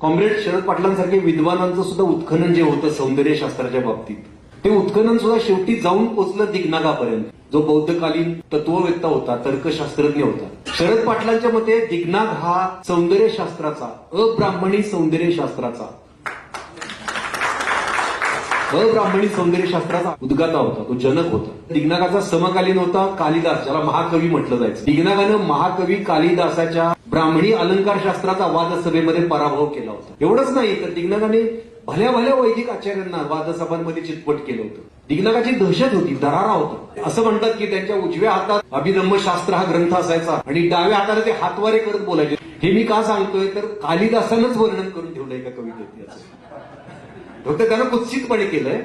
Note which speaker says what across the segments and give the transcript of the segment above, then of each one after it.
Speaker 1: Comrade Sharad पाटलांसारखे विद्वानांचं सुद्धा उत्खनन जे होतं सौंदर्यशास्त्राच्या बाबतीत ते उत्खनन सुद्धा शेवटी जाऊन पोचलं दिग्नागापर्यंत. जो बौद्धकालीन तत्ववेत्ता होता तर्कशास्त्रज्ञ होता. शरद पाटलांच्या मते दिग्नाग हा सौंदर्यशास्त्राचा अब्राह्मणी सौंदर्यशास्त्राचा अब्राह्मणी सौंदर्य शास्त्राचा उद्गाता होता तो जनक होता. दिग्नागाचा समकालीन होता कालिदास ज्याला महाकवी म्हटलं जायचं. दिग्नागानं महाकवी कालिदासाच्या ब्राह्मणी अलंकार शास्त्राचा वादसभेमध्ये पराभव केला होता. एवढंच नाही तर दिग्नागाने भल्या भल्या वैदिक आचार्यांना वादसभांमध्ये चितपट केलं होतं. दिग्नागाची दहशत होती दरारा होता. असं म्हणतात की त्यांच्या उजव्या हातात अभिधम्म शास्त्र हा ग्रंथ असायचा आणि डाव्या हाताने ते हातवारे करत बोलायचे. हे मी का सांगतोय? तर कालिदासानंच वर्णन करून ठेवलंय एका कवितेत याचं. फक्त त्यानं कुत्सितपणे केलंय.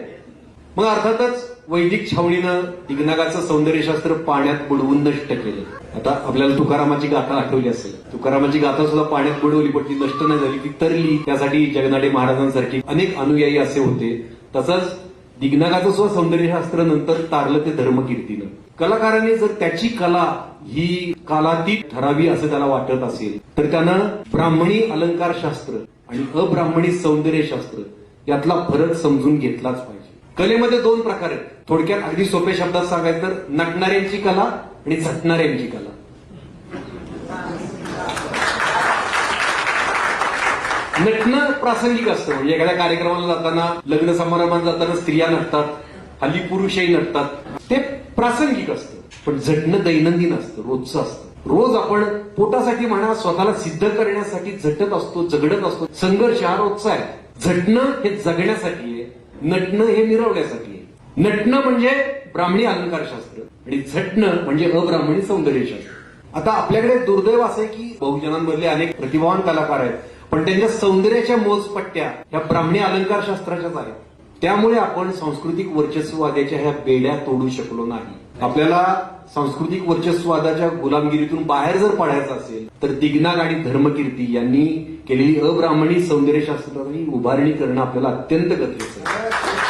Speaker 1: मग अर्थातच वैदिक छावणीनं दिग्नागाचं सौंदर्यशास्त्र पाण्यात बुडवून नष्ट केलं. आता आपल्याला तुकारामाची गाथा आठवली असेल. तुकारामाची गाथा सुद्धा पाण्यात बुडवली पण ती नष्ट नाही झाली ती तरली. त्यासाठी जगनाडे महाराजांसारखी अनेक अनुयायी असे होते. तसंच दिग्नागाचं सुद्धा सौंदर्यशास्त्र नंतर तारलं ते धर्मकीर्तीनं. कलाकाराने जर त्याची कला ही कालातीत ठरावी असं त्याला वाटत असेल तर त्यानं ब्राह्मणी अलंकार शास्त्र आणि अब्राह्मणी सौंदर्यशास्त्र यातला फरक समजून घेतलाच पाहिजे. कलेमध्ये दोन प्रकार आहेत. थोडक्यात अगदी सोप्या शब्दात सांगायचं तर नटणाऱ्यांची कला आणि झटणाऱ्यांची कला. नटणं प्रासंगिक असतं. म्हणजे एखाद्या कार्यक्रमाला जाताना लग्न समारंभात जाताना स्त्रिया नटतात हल्ली पुरुषही नटतात. ते प्रासंगिक असतं. पण झटणं दैनंदिन असतं. रोजचं असतं. रोज आपण पोटासाठी म्हणा स्वतःला सिद्ध करण्यासाठी झटत असतो झगडत असतो. संघर्ष हा रोजचा आहे. झटणं हे जगण्यासाठी आहे नटणं हे मिरवण्यासाठी आहे. नटणं म्हणजे ब्राह्मणी अलंकारशास्त्र आणि झटणं म्हणजे अब्राह्मणी सौंदर्यशास्त्र. आता आपल्याकडे दुर्दैव असं आहे की बहुजनांमधले अनेक प्रतिभावान कलाकार आहेत पण त्यांच्या सौंदर्याच्या मोजपट्ट्या ह्या ब्राह्मणी अलंकार शास्त्राच्याच आहेत. त्यामुळे आपण सांस्कृतिक वर्चस्ववादाच्या ह्या बेड्या तोडू शकलो नाही. आपल्याला सांस्कृतिक वर्चस्ववादाच्या गुलामगिरीतून बाहेर जर पडायचं असेल तर दिग्नाग आणि धर्मकीर्ती यांनी केलेली अब्राह्मणी सौंदर्यशास्त्राची उभारणी करणं आपल्याला अत्यंत गरजेचं आहे.